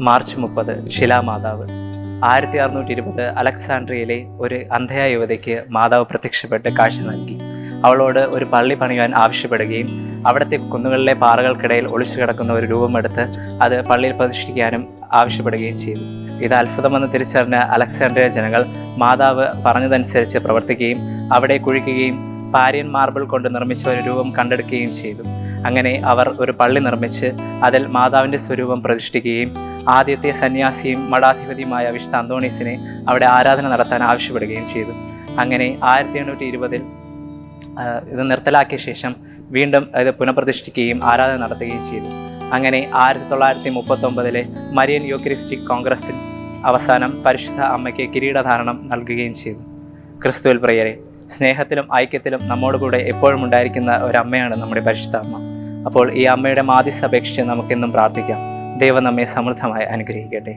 March മുപ്പത് ശിലാമാതാവ് ആയിരത്തി അറുന്നൂറ്റി ഇരുപത് അലക്സാണ്ട്രിയയിലെ ഒരു അന്ധയായ യുവതിക്ക് മാതാവ് പ്രത്യക്ഷപ്പെട്ട് കാഴ്ച നൽകി. അവളോട് ഒരു പള്ളി പണിയാൻ ആവശ്യപ്പെടുകയും അവിടുത്തെ കുന്നുകളിലെ പാറകൾക്കിടയിൽ ഒളിച്ചു കിടക്കുന്ന ഒരു രൂപമെടുത്ത് അത് പള്ളിയിൽ പ്രതിഷ്ഠിക്കാനും ആവശ്യപ്പെടുകയും ചെയ്തു. ഇത് അത്ഭുതമെന്ന് തിരിച്ചറിഞ്ഞ അലക്സാണ്ട്രിയ ജനങ്ങൾ മാതാവ് പറഞ്ഞതനുസരിച്ച് പ്രവർത്തിക്കുകയും അവിടെ കുഴിക്കുകയും പാരിയൻ മാർബിൾ കൊണ്ട് നിർമ്മിച്ച ഒരു രൂപം കണ്ടെടുക്കുകയും ചെയ്തു. അങ്ങനെ അവർ ഒരു പള്ളി നിർമ്മിച്ച് അതിൽ മാതാവിന്റെ സ്വരൂപം പ്രതിഷ്ഠിക്കുകയും ആദ്യത്തെ സന്യാസിയും മഠാധിപതിയുമായ വിശുദ്ധ അന്തോണീസിനെ അവിടെ ആരാധന നടത്താൻ ആവശ്യപ്പെടുകയും ചെയ്തു. അങ്ങനെ ആയിരത്തി എണ്ണൂറ്റി ഇരുപതിൽ ഇത് നിർത്തലാക്കിയ ശേഷം വീണ്ടും ഇത് പുനഃപ്രതിഷ്ഠിക്കുകയും ആരാധന നടത്തുകയും ചെയ്തു. അങ്ങനെ ആയിരത്തി തൊള്ളായിരത്തി മുപ്പത്തൊമ്പതിലെ മരിയൻ യോക്രിസ്റ്റിക് കോൺഗ്രസിൽ അവസാനം പരിശുദ്ധ അമ്മയ്ക്ക് കിരീടധാരണം നൽകുകയും ചെയ്തു. ക്രിസ്തുവിൽ പ്രിയരെ സ്നേഹത്തിലും ഐക്യത്തിലും നമ്മോട് കൂടെ എപ്പോഴും ഉണ്ടായിരിക്കുന്ന ഒരമ്മയാണ് നമ്മുടെ പരിശുദ്ധ അമ്മ. അപ്പോൾ ഈ അമ്മയുടെ മാതിസ് അപേക്ഷിച്ച് നമുക്കെന്നും പ്രാർത്ഥിക്കാം. ദൈവം നമ്മെ സമൃദ്ധമായി അനുഗ്രഹിക്കട്ടെ.